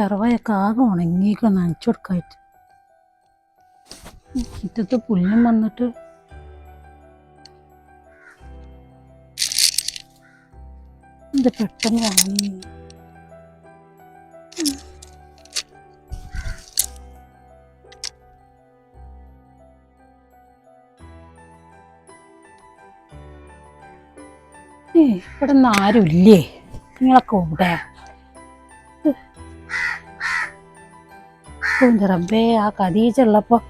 കറ്ററവയൊക്കെ ആകെ ഉണങ്ങിയൊക്കെ നനച്ചു കൊടുക്കായിട്ട്. മുറ്റത്ത് പുല്ലും വന്നിട്ട് ഇത് പെട്ടെന്ന് വാങ്ങി. ഇവിടെ നിന്ന് ആരുമില്ലേ? നിങ്ങളൊക്കെ ഇവിടെ ഓന്റെ റബ്ബേ ആ കദീജ ഉള്ളപ്പോൾ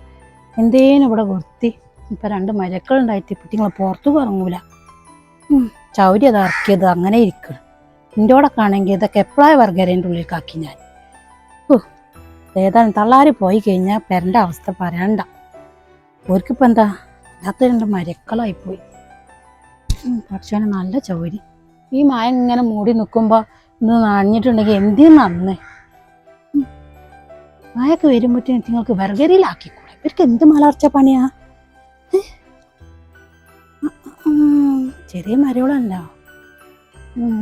എന്തേനും ഇവിടെ വൃത്തി? ഇപ്പം രണ്ട് മരക്കളുണ്ടായിട്ട് നിങ്ങൾ പുറത്തു ഇറങ്ങൂല. ചൗരി അത് ഇറക്കിയത് അങ്ങനെ ഇരിക്കണം. എന്റെ കൂടെ കാണെങ്കിൽ ഇതൊക്കെ എപ്പോഴായ വർഗരേന്റെ ഉള്ളിലേക്കാക്കി ഞാൻ? ഓ ഏതായാലും തള്ളാരി പോയി കഴിഞ്ഞാൽ പെരന്റെ അവസ്ഥ പറയണ്ട. ഓർക്കിപ്പോൾ എന്താ? ഇല്ലാത്ത രണ്ട് മരക്കളായിപ്പോയി പക്ഷേ നല്ല ചൗരി. ഈ മായ ഇങ്ങനെ മൂടി നിൽക്കുമ്പോൾ ഇത് നനഞ്ഞിട്ടുണ്ടെങ്കിൽ എന്തിനു നന്ന് മായൊക്കെ വരുമ്പോഴത്തേന് നിങ്ങൾക്ക് വർഗരിയിലാക്കിക്കൂടെ ഇവർക്ക് എന്ത് മലർച്ച പണിയാ? ചെറിയ മരവളല്ല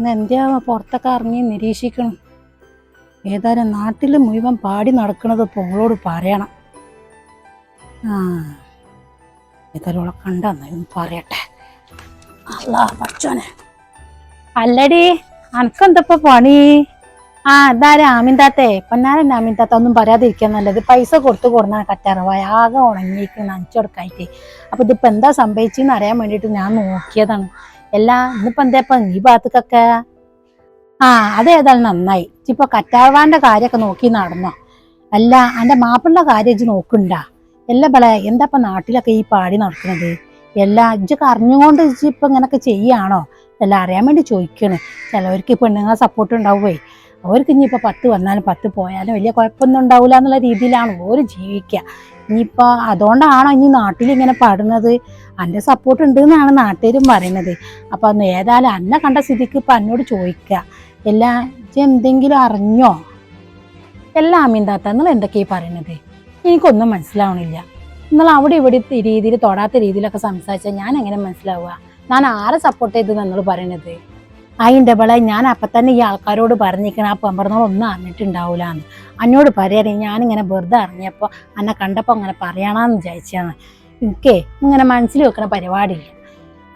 എന്തിയാ പുറത്തൊക്കെ ഇറങ്ങി നിരീക്ഷിക്കണം. ഏതായാലും നാട്ടിൽ മുഴുവൻ പാടി നടക്കുന്നത് പോളോട് പറയണം. ആ. ഏതായാലും ഓളെ പറയട്ടെ. അല്ല അല്ലടി അനക്കെന്തപ്പോ പണി? ആ ഇതാ രാമിൻ താത്തേ. പൊന്നാരൻ രാമിൻ താത്ത ഒന്നും പറയാതിരിക്കാൻ നല്ലത്. പൈസ കൊടുത്തു കൊടുന്ന കറ്റാറവായ ആകെ ഉണങ്ങിയിട്ട് നനച്ചെടുക്കായിട്ട് അപ്പൊ ഇതിപ്പോ എന്താ സംഭവിച്ചെന്ന് അറിയാൻ വേണ്ടിയിട്ട് ഞാൻ നോക്കിയതാണ്. എല്ലാ ഇന്നിപ്പോ എന്താ ഇപ്പൊ ഈ ഭാഗത്തേക്കൊക്കെ? ആ അതേതായാലും നന്നായി. ഇപ്പൊ കറ്റാർവാന്റെ കാര്യമൊക്കെ നോക്കി നടന്നോ. അല്ല എന്റെ മാപ്പിള്ള കാര്യം ഇജ്ജ് നോക്കണ്ട. എല്ലാ ബളെ എന്താ നാട്ടിലൊക്കെ ഈ പാടി നടക്കുന്നത് എല്ലാ ഇജ്ജൊക്കെ അറിഞ്ഞുകൊണ്ട് ഇജ്ജ് ഇപ്പൊ ഇങ്ങനൊക്കെ ചെയ്യാണോ? എല്ലാം അറിയാൻ വേണ്ടി ചോദിക്കണേ. ചിലവർക്ക് പെണ്ണുങ്ങളെ സപ്പോർട്ട് ഉണ്ടാവുകയെ അവർക്ക് ഇനിയിപ്പോൾ പത്ത് വന്നാലും പത്ത് പോയാലും വലിയ കുഴപ്പമൊന്നും ഉണ്ടാവില്ല എന്നുള്ള രീതിയിലാണ് ഓര് ജീവിക്കുക ഇനിയിപ്പോൾ അതുകൊണ്ടാണോ ഇനി നാട്ടിൽ ഇങ്ങനെ പാടുന്നത്? എന്റെ സപ്പോർട്ട് ഉണ്ട് എന്നാണ് നാട്ടുകാരും പറയുന്നത്. അപ്പോൾ അന്ന് ഏതായാലും അന്നെ കണ്ട സ്ഥിതിക്ക് ഇപ്പം എന്നോട് ചോദിക്കുക എല്ലാം എന്തെങ്കിലും അറിഞ്ഞോ? എല്ലാ അമീന്താത്ത നിങ്ങൾ എന്തൊക്കെയാ പറയുന്നത്? എനിക്കൊന്നും മനസ്സിലാവണില്ല. നിങ്ങൾ അവിടെ ഇവിടെ രീതിയിൽ തൊടാത്ത രീതിയിലൊക്കെ സംസാരിച്ചാൽ ഞാൻ എങ്ങനെ മനസ്സിലാവുക? ഞാൻ ആരെ സപ്പോർട്ട് ചെയ്ത് നിങ്ങൾ പറയണത് അതിന്റെ പള ഞാൻ അപ്പം തന്നെ ഈ ആൾക്കാരോട് പറഞ്ഞിരിക്കണം ആ പെമ്പറന്നോളൊന്നും അറിഞ്ഞിട്ടുണ്ടാവില്ല എന്ന് എന്നോട് പറയാറ് ഞാനിങ്ങനെ വെറുതെ അറിഞ്ഞപ്പോൾ എന്നെ കണ്ടപ്പോൾ അങ്ങനെ പറയണമെന്ന് വിചാരിച്ചാണ് എനിക്കേ ഇങ്ങനെ മനസ്സിൽ വെക്കണ പരിപാടിയില്ല.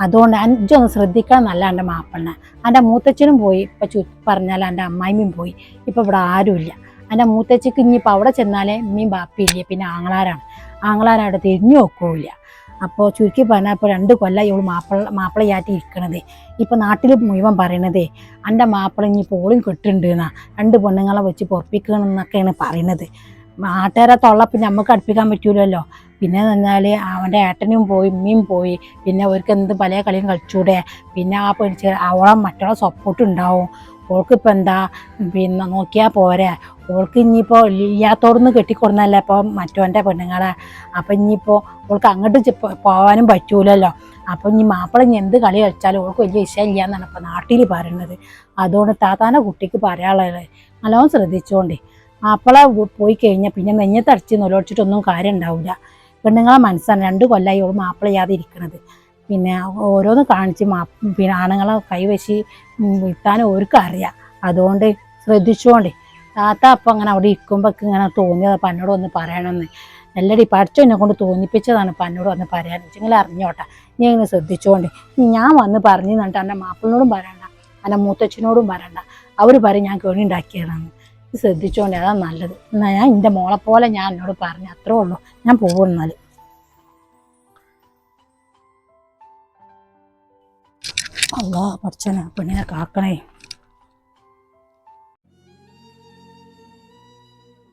അതുകൊണ്ട് അഞ്ചൊന്ന് ശ്രദ്ധിക്കണം നല്ല എന്റെ മാപ്പിളിനെ. എന്റെ മൂത്തച്ഛനും പോയി ഇപ്പം ചു പറഞ്ഞാൽ എന്റെ അമ്മായിമ്മയും പോയി. ഇപ്പം ഇവിടെ ആരുമില്ല എന്റെ മൂത്തച്ഛക്ക് ഇനിയിപ്പോൾ അവിടെ ചെന്നാലേ ഉമ്മയും ബാപ്പിയില്ലേ പിന്നെ ആങ്ങളാരാണ്. ആങ്ങളാരവിടെ തിരിഞ്ഞു നോക്കൂല അപ്പോൾ ചുരുക്കി പറഞ്ഞാൽ ഇപ്പോൾ രണ്ട് കൊല്ലം ഇവൾ മാപ്പിള മാപ്പിളയായിട്ട് ഇരിക്കണത്. ഇപ്പോൾ നാട്ടിൽ മുഴുവൻ പറയണതേ എന്റെ മാപ്പിള ഇനി പോളും കെട്ടുണ്ട് രണ്ട് പെണ്ണുങ്ങളെ വെച്ച് പൊറപ്പിക്കണം എന്നൊക്കെയാണ് പറയണത്. നാട്ടുകാരെ തൊള്ള പിന്നെ നമുക്ക് അടുപ്പിക്കാൻ പറ്റൂലല്ലോ. പിന്നെ പറഞ്ഞാൽ അവന്റെ ഏട്ടനും പോയി ഉമ്മയും പോയി. പിന്നെ അവർക്ക് എന്ത് പല കളിയും കളിച്ചൂടെ. പിന്നെ ആ പേടിച്ച് അവളെ മറ്റുള്ള സപ്പോർട്ട് ഉണ്ടാവും. ഓൾക്കിപ്പോൾ എന്താ പിന്നെ നോക്കിയാൽ പോരെ. ഓൾക്ക് ഇനിയിപ്പോൾ ഇല്ലാത്തോടൊന്ന് കെട്ടിക്കൊടുന്നല്ലേ ഇപ്പോൾ മറ്റോന്റെ പെണ്ണുങ്ങളെ. അപ്പം ഇനിയിപ്പോൾ ഓൾക്ക് അങ്ങോട്ട് പോകാനും പറ്റൂലല്ലോ. അപ്പം ഇനി മാപ്പിള ഇനി എന്ത് കളി കളിച്ചാലും ഓൾക്ക് വലിയ ഇഷ്ടമില്ല എന്നാണ് ഇപ്പോൾ നാട്ടിൽ പറയുന്നത് അതുകൊണ്ട് താത്താന്റെ കുട്ടിക്ക് പറയാനുള്ളത് നല്ലോണം ശ്രദ്ധിച്ചുകൊണ്ടേ മാപ്പിള പോയി കഴിഞ്ഞാൽ പിന്നെ നെഞ്ഞത്തടിച്ച് നൊലോടിച്ചിട്ടൊന്നും കാര്യം ഉണ്ടാവില്ല പെണ്ണുങ്ങളെ മനസ്സാണ്. രണ്ട് കൊല്ലമായി ഓൾ മാപ്പിള ചെയ്യാതെ ഇരിക്കണത്. പിന്നെ ഓരോന്ന് കാണിച്ച് മാ പിന്നെ ആണുങ്ങളെ കൈവശി വിട്ടാനും ഓർക്കും അറിയാം അതുകൊണ്ട് ശ്രദ്ധിച്ചുകൊണ്ട് താത്ത അപ്പം അങ്ങനെ അവിടെ ഇരിക്കുമ്പോൾ ഇങ്ങനെ തോന്നിയത്. അപ്പം എന്നോട് ഒന്ന് പറയണമെന്ന് നല്ലടി പഠിച്ചോ? എന്നെ കൊണ്ട് തോന്നിപ്പിച്ചതാണ് അപ്പം എന്നോട് വന്ന് പറയാൻ. വെച്ചെങ്കിൽ അറിഞ്ഞോട്ടെ. നീ ഇങ്ങനെ ശ്രദ്ധിച്ചുകൊണ്ട് ഞാൻ വന്ന് പറഞ്ഞു എന്നിട്ട് എന്റെ മാപ്പിളിനോടും പറയണ്ട. എന്റെ മൂത്തച്ഛനോടും പറയണ്ട. അവർ പറയും ഞാൻ കേണി ഉണ്ടാക്കിയതാണ് ഇത് അതാണ് അതാ നല്ലത്. എന്നാൽ ഞാൻ എന്റെ മോളെ പോലെ ഞാൻ എന്നോട് പറഞ്ഞു അത്രേ ഉള്ളൂ. ഞാൻ പോകുന്നാൽ അല്ലാ പഠിച്ചനെ പെണ്ണിനെ കാക്കണേ.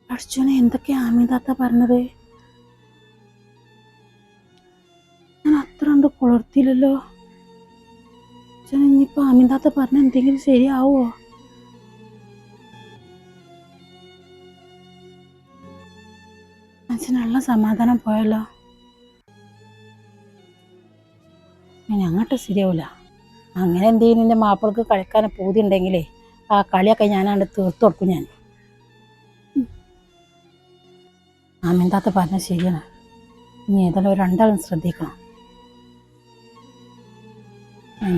പഠിച്ചോനെ എന്തൊക്കെയാ ആമിതാത്ത പറഞ്ഞത്? ഞാൻ അത്ര കണ്ട് കുളർത്തിയില്ലല്ലോ അച്ഛൻ ഇനിയിപ്പോ ആമിതാത്ത പറഞ്ഞ എന്തെങ്കിലും ശരിയാവോ? അച്ഛനുള്ള സമാധാനം പോയല്ലോ. ഞങ്ങട്ട് ശരിയാവില്ല അങ്ങനെ എന്തെങ്കിലും എന്റെ മാപ്പിളക്ക് കളിക്കാൻ പൂതി ഉണ്ടെങ്കിലേ ആ കളിയൊക്കെ ഞാനാണ്ട് തീർത്തു കൊടുക്കും ഞാൻ. ആമിന്താത്ത പറഞ്ഞാൽ ശരിയാണ്. ഇനി ഏതായാലും രണ്ടാളും ശ്രദ്ധിക്കണം.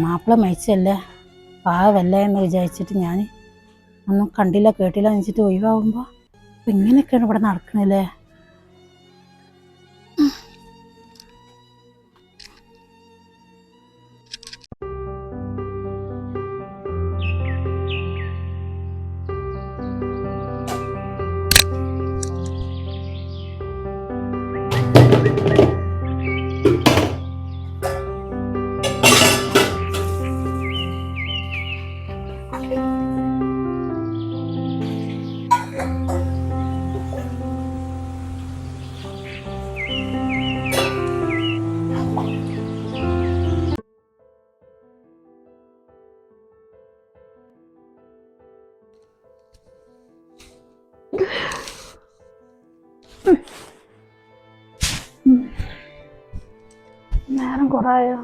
മാപ്പിള മരിച്ചല്ലേ പാവല്ലേ എന്ന് വിചാരിച്ചിട്ട് ഞാൻ ഒന്നും കണ്ടില്ല കേട്ടില്ല എന്ന് വെച്ചിട്ട് ഒഴിവാകുമ്പോൾ ഇങ്ങനെയൊക്കെയാണ് ഇവിടെ നടക്കണല്ലേ നേരം കുറയോ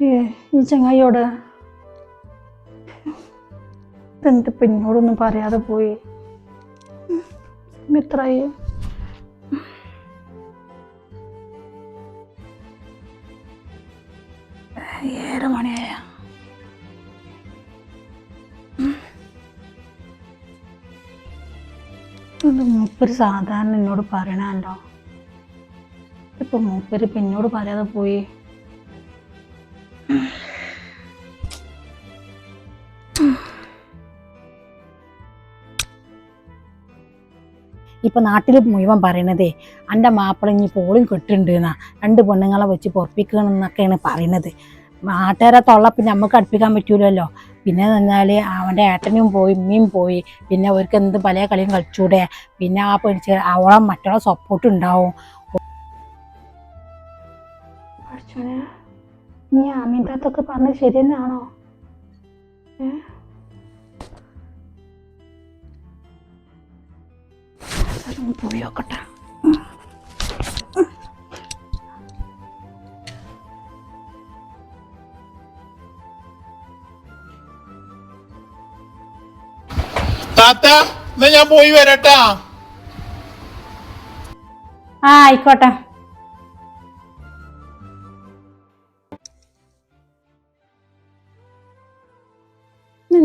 ഏ ഈ ചങ്ങായിയോട് എന്ത് പിന്നോടൊന്നും പറയാതെ പോയി? എത്രയായി ഏഴര മണിയായ. മൂപ്പര് സാധാരണ എന്നോട് പറയണല്ലോ ഇപ്പൊ മൂപ്പര് പിന്നോട് പറയാതെ പോയി. ഇപ്പൊ നാട്ടിൽ മുഴുവൻ പറയണതേ എന്റെ മാപ്പിള ഇനി പോളും കെട്ടിണ്ട് രണ്ട് പെണ്ണുങ്ങളെ വെച്ച് പൊറപ്പിക്കണം എന്നൊക്കെയാണ് പറയണത്. നാട്ടുകാരെ തൊള്ള പിന്നെ നമുക്ക് അടുപ്പിക്കാൻ പറ്റൂലല്ലോ. പിന്നെ നിന്നാൽ അവന്റെ ഏട്ടനും പോയി ഉമ്മയും പോയി. പിന്നെ അവർക്ക് എന്ത് പല കളിയും കളിച്ചൂടെ. പിന്നെ ആ പഠിച്ച അവളെ മറ്റുള്ള സപ്പോർട്ട് ഉണ്ടാവും. നീ അമിതാത്തൊക്കെ പറഞ്ഞത് ശരി തന്നെയാണോ? പോയി നോക്കട്ടെ. താത്ത എന്നാ ഞാൻ പോയി വരട്ടാ? ആ ആയിക്കോട്ടെ.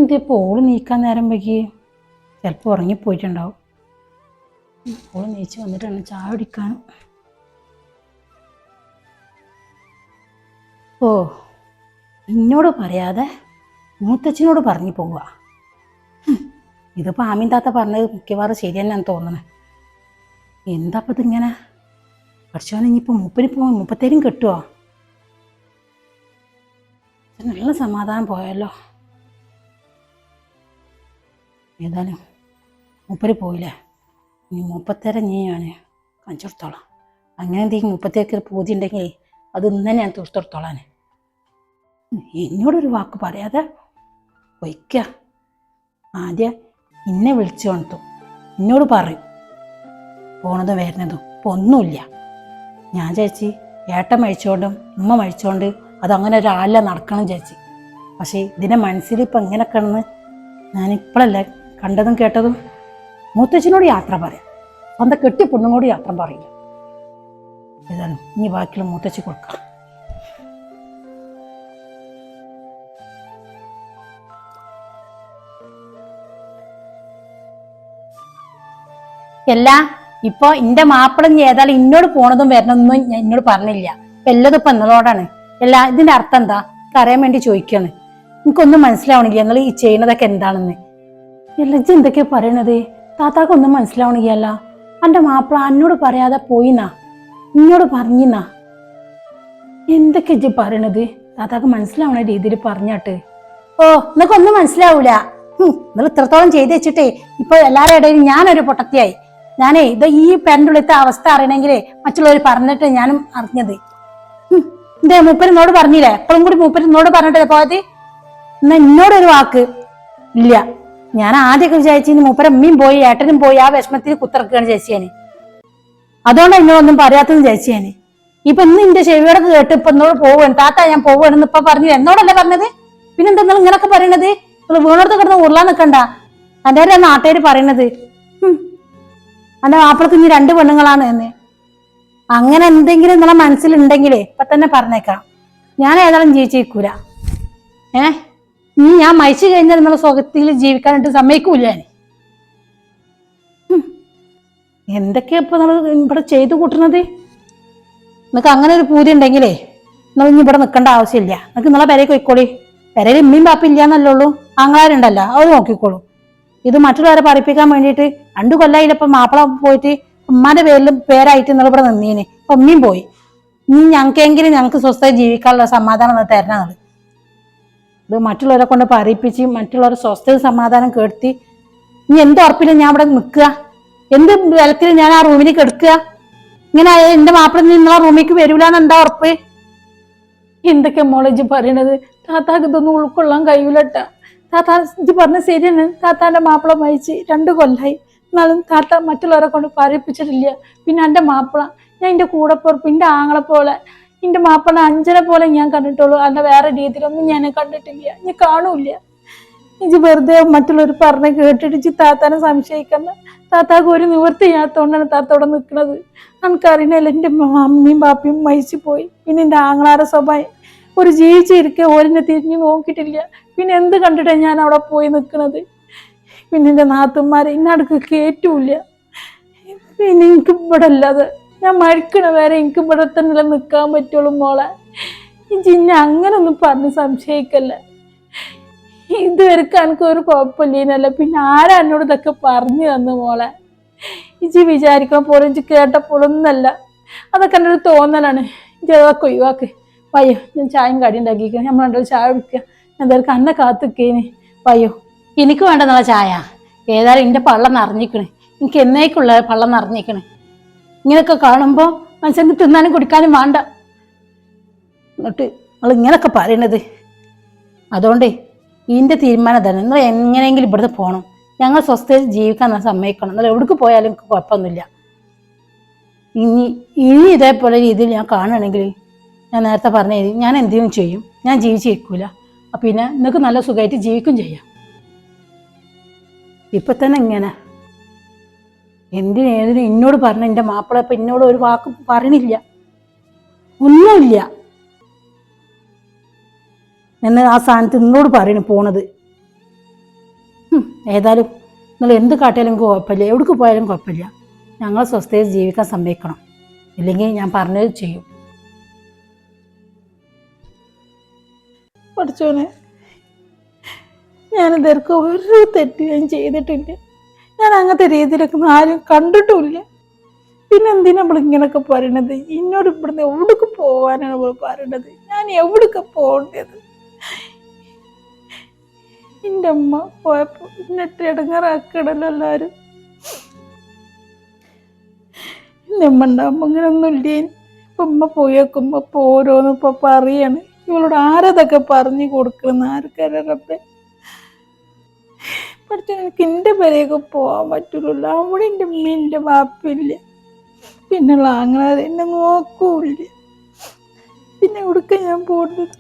എന്തേ പോൾ നീക്കാൻ നേരം വൈകി? ചിലപ്പോൾ ഉറങ്ങിപ്പോയിട്ടുണ്ടാവും. പോൾ നീച്ച് വന്നിട്ടാണ് ചായ കുടിക്കാൻ. ഓ എന്നോട് പറയാതെ മൂത്തച്ഛനോട് പറഞ്ഞു പോവുക. ഇതിപ്പോൾ ആമീൻ താത്ത പറഞ്ഞത് മിക്കവാറും ശരി തന്നെയാണ് തോന്നണേ. എന്താ അപ്പം ഇതിങ്ങനെ? പഠിച്ചോനെ ഇനിയിപ്പോൾ മൂപ്പര് പോകും മുപ്പത്തേരും കിട്ടുമോ നല്ല സമാധാനം പോയല്ലോ ഏതായാലും മൂപ്പര് പോയില്ലേ? ഇനി മുപ്പത്തേരെ നീ ഞാൻ കാണിച്ചെടുത്തോളാം. അങ്ങനെ എന്തെങ്കിലും മുപ്പത്തേക്ക് പൂതി ഉണ്ടെങ്കിൽ അത് ഇന്നെ ഞാൻ തീർത്തെടുത്തോളാൻ എന്നോടൊരു വാക്ക് പറയാതെ വയ്ക്ക ആദ്യം ഇന്നെ വിളിച്ചു കൊണ്ടു എന്നോട് പറയും. പോണതും വരുന്നതും. ഇപ്പൊ ഒന്നുമില്ല. ഞാൻ ചേച്ചി ഏട്ടൻ മഴിച്ചോണ്ടും ഉമ്മ മഴിച്ചോണ്ട് അതങ്ങനെ ഒരാളെ നടക്കണം ചേച്ചി പക്ഷേ ഇതിന്റെ മനസ്സിൽ ഇപ്പം എങ്ങനെയൊക്കെയാണെന്ന് ഞാനിപ്പോഴല്ലേ കണ്ടതും കേട്ടതും മൂത്തച്ഛനോട് യാത്ര പറയാം. സ്വന്തം കെട്ടി പെണ്ണുങ്ങളോട് യാത്ര പറയില്ല ഏതാണ് ഇനി ബാക്കിയുള്ള മൂത്തച്ഛി കൊടുക്കാം. എല്ലാ ഇപ്പൊ എന്റെ മാപ്പിളം ഏതായാലും ഇന്നോട് പോണതും വരണമെന്നും ഞാൻ എന്നോട് പറഞ്ഞില്ല. ഇപ്പൊ എല്ലാതും ഇപ്പൊ എന്നതോടാണ് എല്ലാ ഇതിന്റെ അർത്ഥം എന്താ? അറിയാൻ വേണ്ടി ചോദിക്കാണ്. എനിക്കൊന്നും മനസ്സിലാവണില്ല. നിങ്ങൾ ഈ ചെയ്യണതൊക്കെ എന്താണെന്ന്. എല്ലാ ഇജ്ജ് എന്തൊക്കെയാ പറയണത്? താത്താക്കൊന്നും മനസ്സിലാവണില്ല എന്റെ മാപ്പിള എന്നോട് പറയാതെ പോയിന്നാ? എന്നോട് പറഞ്ഞിന്നാ? എന്തൊക്കെ ഇജ്ജ് പറയണത്? താത്താക്ക് മനസ്സിലാവണ രീതിയിൽ പറഞ്ഞാട്ട്. ഓ നിനക്കൊന്നും മനസ്സിലാവൂല. നിങ്ങൾ ഇത്രത്തോളം ചെയ്തു വെച്ചിട്ടേ ഇപ്പൊ എല്ലാവരുടെ ഇടയിൽ ഞാനൊരു പൊട്ടത്തിയായി. ഞാനേ ഇത് ഈ പെരണ്ടുള്ളിത്തെ അവസ്ഥ അറിയണമെങ്കിലേ മറ്റുള്ളവർ പറഞ്ഞിട്ട് ഞാനും അറിഞ്ഞത്. ഹും, എന്തേ മൂപ്പരിനോട് പറഞ്ഞില്ലേ? എപ്പോഴും കൂടി മൂപ്പരിനോട് പറഞ്ഞിട്ടേ പോയത്? എന്നാ എന്നോടൊരു വാക്ക് ഇല്ല. ഞാൻ ആദ്യമൊക്കെ വിചാരിച്ചു മൂപ്പര അമ്മയും പോയി ഏട്ടനും പോയി ആ വിഷമത്തിൽ കുത്തിറക്കുകയാണ് ചേച്ചിയാന്. അതുകൊണ്ടാണ് എന്നോടൊന്നും പറയാത്തത് ചേച്ചിയാന്. ഇപ്പൊ ഇന്ന് എന്റെ ചെവിയോടെ കേട്ട് ഇപ്പൊ എന്നോട് പോവാണ് താത്ത ഞാൻ പോവാണെന്ന് ഇപ്പൊ പറഞ്ഞു. എന്നോടല്ലേ പറഞ്ഞത്? പിന്നെന്താ നിങ്ങൾ ഇങ്ങനൊക്കെ പറയണത്? നിങ്ങൾ വീണോടത്ത് കിടന്ന് ഉരുളാൻ നിൽക്കണ്ട എന്റെ ആ നാട്ടുകാർ പറയണത്. എന്റെ മാപ്പിളക്ക് ഇനി രണ്ട് പെണ്ണുങ്ങളാണ് എന്ന്. അങ്ങനെ എന്തെങ്കിലും നിങ്ങളെ മനസ്സിലുണ്ടെങ്കിലേ ഇപ്പൊ തന്നെ പറഞ്ഞേക്കാം ഞാൻ ഏതായാലും ജീവിച്ചേക്കൂല ഏ? ഇനി ഞാൻ മരിച്ചു കഴിഞ്ഞാൽ നിങ്ങളെ സുഖത്തിൽ ജീവിക്കാനായിട്ട് സമ്മതിക്കൂല. എന്തൊക്കെയാ ഇപ്പൊ നിങ്ങൾ ഇവിടെ ചെയ്തു കൂട്ടുന്നത്? നിങ്ങൾക്ക് അങ്ങനെ ഒരു പൂതി ഉണ്ടെങ്കിലേ നിങ്ങൾ ഇനി ഇവിടെ നിൽക്കേണ്ട ആവശ്യമില്ല. നിങ്ങൾക്ക് നിങ്ങളെ പെരയ്ക്ക് പോയിക്കോളി. പെരയിൽ പാപ്പ ഇല്ലാന്നല്ലേ ഉള്ളൂ. ആങ്ങളാരുണ്ടല്ലോ അത് നോക്കിക്കോളൂ. ഇത് മറ്റുള്ളവരെ പഠിപ്പിക്കാൻ വേണ്ടിയിട്ട് രണ്ടു കൊല്ലായില്ലപ്പം മാപ്പിള പോയിട്ട് ഉമ്മാന്റെ പേരിലും പേരായിട്ട് നിങ്ങൾ ഇവിടെ നിന്നീന്. ഇപ്പൊ ഉമ്മയും പോയി. ഇനി ഞങ്ങൾക്കെങ്കിലും ഞങ്ങൾക്ക് സ്വസ്ഥമായി ജീവിക്കാനുള്ള സമാധാനം തരണം ഇത് മറ്റുള്ളവരെ കൊണ്ട് പറയിപ്പിച്ച് മറ്റുള്ളവരുടെ സ്വസ്ഥത സമാധാനം കേട്ടി നീ എന്ത് ഉറപ്പില്ല ഞാൻ അവിടെ നിൽക്കുക. എന്ത് ബലത്തിൽ ഞാൻ ആ റൂമിൽ കിടക്കുക. ഇങ്ങനെ എന്റെ മാപ്പിള നിങ്ങളെ റൂമിലേക്ക് വരൂലെന്ന് എന്താ ഉറപ്പ്? എന്തൊക്കെ മോളേജ് പറയണത്? താത്താക്ക് ഇതൊന്നും ഉൾക്കൊള്ളാൻ കഴിയൂലട്ട താത്ത ഇത് പറഞ്ഞ ശരിയാണ്. താത്താന്റെ മാപ്പിള മരിച്ച് രണ്ടു കൊല്ലായി. എന്നാലും താത്ത മറ്റുള്ളവരെ കൊണ്ട് പറയിപ്പിച്ചിട്ടില്ല. പിന്നെ എന്റെ മാപ്പിള ഞാൻ എന്റെ കൂടെ പുറപ്പ് എന്റെ ആങ്ങളെ പോലെ എന്റെ മാപ്പിള അഞ്ചര പോലെ ഞാൻ കണ്ടിട്ടുള്ളൂ. അല്ല വേറെ രീതിയിലൊന്നും ഞാൻ കണ്ടിട്ടില്ല. ഞാൻ കാണൂല ഇജ് വെറുതെ മറ്റുള്ളവർ പറഞ്ഞ് കേട്ടിട്ട് ഇജ് താത്താനെ സംശയിക്കുന്ന താത്താക്ക് ഒരു നിവൃത്തിയാത്തോണ്ടാണ് താത്തോടെ നിൽക്കുന്നത് എനിക്കറിയണല്ലോ എന്റെ അമ്മയും പാപ്പയും മരിച്ചു പോയി പിന്നെ എന്റെ ആങ്ങളാരെ സ്വഭാവം. ഒരു ജീവിച്ചിരിക്കെ ഓരിനെ തിരിഞ്ഞ് നോക്കിയിട്ടില്ല. പിന്നെ എന്ത് കണ്ടിട്ടാണ് ഞാൻ അവിടെ പോയി നിൽക്കുന്നത് പിന്നെ എന്റെ നാത്തുമാരെ ഇന്നടുക്ക് കേറ്റൂല പിന്നെ എനിക്ക് ഇവിടെ അല്ലാതെ ഞാൻ മരിക്കണ വരെ എനിക്ക് ഇവിടെ തന്നെ നിൽക്കാൻ പറ്റുള്ളൂ മോളെ. ഈ ജിന്നെ അങ്ങനെ ഒന്നും പറഞ്ഞ് സംശയിക്കല്ല. ഇതുവരെ എനിക്ക് ഒരു കുഴപ്പമില്ലേനല്ല. പിന്നെ ആരാ എന്നോട് ഇതൊക്കെ പറഞ്ഞു തന്നു മോളെ? ഇജി വിചാരിക്കാൻ പോലും ഇജി കേട്ടപ്പോഴൊന്നല്ല. അതൊക്കെ എന്റെ ഒരു തോന്നലാണ് ഇജി അതൊക്കെ ഒഴിവാക്ക്. പയ്യോ ഞാൻ ചായയും കടി ഉണ്ടാക്കിക്കുക നമ്മൾ ഒരു ചായ കുടിക്കുക. എന്തായാലും കണ്ണ കാത്തിക്കേന് പയ്യോ എനിക്ക് വേണ്ട നല്ല ചായ. ഏതായാലും എന്റെ പള്ളം നിറഞ്ഞിക്കണേ എനിക്ക് എന്നേക്കുള്ള പള്ളം നിറഞ്ഞിക്കണ് ഇങ്ങനെയൊക്കെ കാണുമ്പോൾ മനുഷ്യന് തിന്നാനും കുടിക്കാനും വേണ്ട. എന്നിട്ട് നിങ്ങൾ ഇങ്ങനെയൊക്കെ പറയണത്. അതുകൊണ്ടേ ഇതിന്റെ തീരുമാനം തന്നെ നിങ്ങൾ എങ്ങനെയെങ്കിലും ഇവിടുന്ന് പോകണം ഞങ്ങൾ സ്വസ്ഥയിൽ ജീവിക്കാൻ സമ്മതിക്കണം. എന്നാൽ എവിടേക്ക് പോയാലും കുഴപ്പമൊന്നുമില്ല. ഇനി ഇനി ഇതേപോലെ രീതിയിൽ ഞാൻ കാണുകയാണെങ്കിൽ ഞാൻ നേരത്തെ പറഞ്ഞ രീതി ഞാൻ എന്തെങ്കിലും ചെയ്യും. ഞാൻ ജീവിച്ചിരിക്കൂല. അപ്പം പിന്നെ നിങ്ങൾക്ക് നല്ല സുഖമായിട്ട് ജീവിക്കും ചെയ്യാം. ഇപ്പൊ തന്നെ ഇങ്ങനെ. എന്തിനും ഏതിനും എന്നോട് പറഞ്ഞ? എന്റെ മാപ്പിള ഇപ്പം എന്നോട് ഒരു വാക്ക് പറയണില്ല. ഒന്നുമില്ല. എന്ന് ആ സ്ഥാനത്ത് നിന്നോട് പറയണു പോണത്. ഏതായാലും നിങ്ങൾ എന്ത് കാട്ടിയാലും കുഴപ്പമില്ല. എവിടേക്ക് പോയാലും കുഴപ്പമില്ല. ഞങ്ങൾ സ്വസ്ഥയിൽ ജീവിക്കാൻ സമ്മതിക്കണം. ഇല്ലെങ്കിൽ ഞാൻ പറഞ്ഞത് ചെയ്യും. പഠിച്ചോനെ ഞാൻ ഇതൊക്കെ ഒരു തെറ്റ് ഞാൻ ചെയ്തിട്ടില്ല. ഞാൻ അങ്ങനത്തെ രീതിയിലൊക്കെ ആരും കണ്ടിട്ടുമില്ല. പിന്നെ എന്തിനാ നമ്മൾ ഇങ്ങനൊക്കെ പറയണത്? എന്നോട് ഇവിടുന്ന് എവിടേക്ക് പോകാനാണ് നമ്മൾ പറയണത്? ഞാൻ എവിടേക്ക് പോകേണ്ടത്? എന്റെ അമ്മ പോയപ്പോ എന്നിട്ട് ഇടങ്ങാറാക്കണല്ലോ എല്ലാവരും എന്റെ അമ്മ ഉണ്ടാകുമ്പോൾ അങ്ങനെ ഇല്ലേ ഇപ്പൊ ഉമ്മ പോയി ഇപ്പോൾ ഇപ്പൊ ഓരോന്ന് ഇപ്പൊ പറയാണ്. ഇവളോട് ആരതൊക്കെ പറഞ്ഞു കൊടുക്കണം ആർക്കറിയപ്പേ പഠിച്ച എനിക്ക് എന്റെ പേരെയൊക്കെ പോകാൻ പറ്റുള്ളൂ അവിടെ എന്റെ ഉമ്മ എന്റെ വാപ്പില്ല പിന്നെയുള്ള ആങ്ങളാർ എന്നെ നോക്കൂല്ല? പിന്നെ കൊടുക്കാൻ ഞാൻ പോകുന്നത്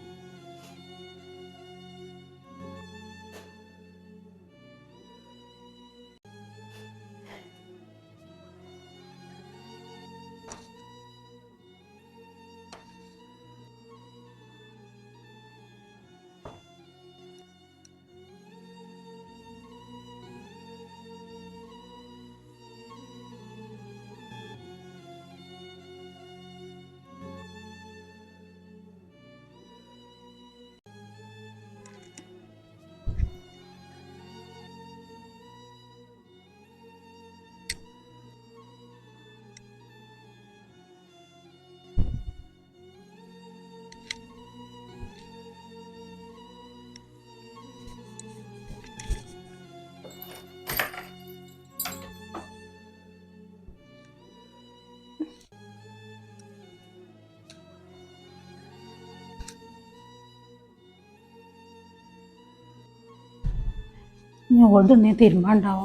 ഇനി ഓൾഡ് നീ തിരുമ്പാണ്ടാവോ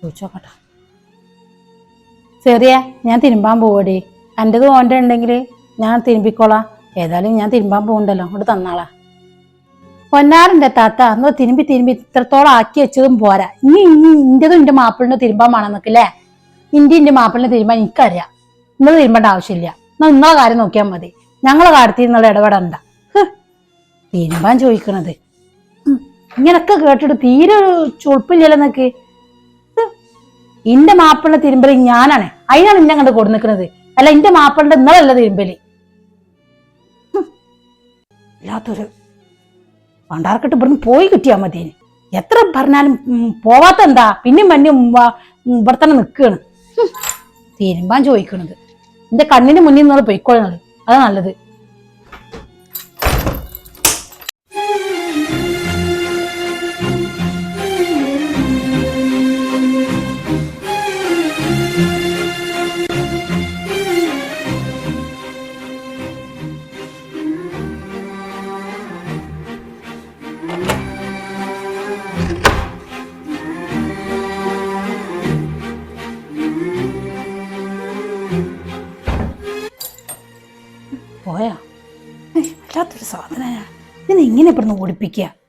ചോദിച്ചോക്കട്ടെ ചെറിയ ഞാൻ തിരുമ്പാൻ പോവടി. എന്റെത് ഓന്റെ ഉണ്ടെങ്കിൽ ഞാൻ തിരുമ്പിക്കോളാം. ഏതായാലും ഞാൻ തിരുമ്പാൻ പോകണ്ടല്ലോ അങ്ങോട്ട് തന്നാളാ. പൊന്നാറിന്റെ താത്ത അന്ന് തിരുമ്പി തിരുമ്പി ഇത്രത്തോളം ആക്കി വെച്ചതും പോരാ. ഇനി ഇനി ഇന്റെതും എന്റെ മാപ്പിളിനെ തിരുമ്പാൻ വേണം നിൽക്കില്ലേ ഇന്റെ എന്റെ മാപ്പിളിനെ തിരുമ്പാൻ എനിക്കറിയാം. ഇന്നത് തിരുമ്പേണ്ട ആവശ്യമില്ല. എന്നാൽ നിങ്ങളെ കാര്യം നോക്കിയാൽ മതി. ഞങ്ങളെ കാര്യത്തിൽ നിന്നുള്ള ഇടപെടണ്ട തിരുമ്പാൻ ചോദിക്കണത്. ഇങ്ങനൊക്കെ കേട്ടിട്ട് തീരെ ചുളുപ്പില്ലല്ലോ നിനക്ക്. ഇന്റെ മാപ്പിളിന്റെ തിരുമ്പലി ഞാനാണ്. അതിനാണ് ഇന്നെ കണ്ട് കൊടു നിൽക്കുന്നത് അല്ല ഇന്റെ മാപ്പിളിന്റെ ഇന്നലല്ല തിരുമ്പലി. ഇല്ലാത്തൊരു പണ്ടാർക്കിട്ട് ഇവിടുന്ന് പോയി കിട്ടിയാ മതി എത്ര പറഞ്ഞാലും പോവാത്ത എന്താ പിന്നെയും മഞ്ഞും ഇവിടെ തന്നെ നിൽക്കുകയാണ് തിരുമ്പാൻ ചോദിക്കണത്. എന്റെ കണ്ണിന് മുന്നിൽ നിന്ന് പൊയ്ക്കൊള്ളുന്നത് അതാ നല്ലത്. ഇവിടുന്ന് ഓടിപ്പിക്കുക.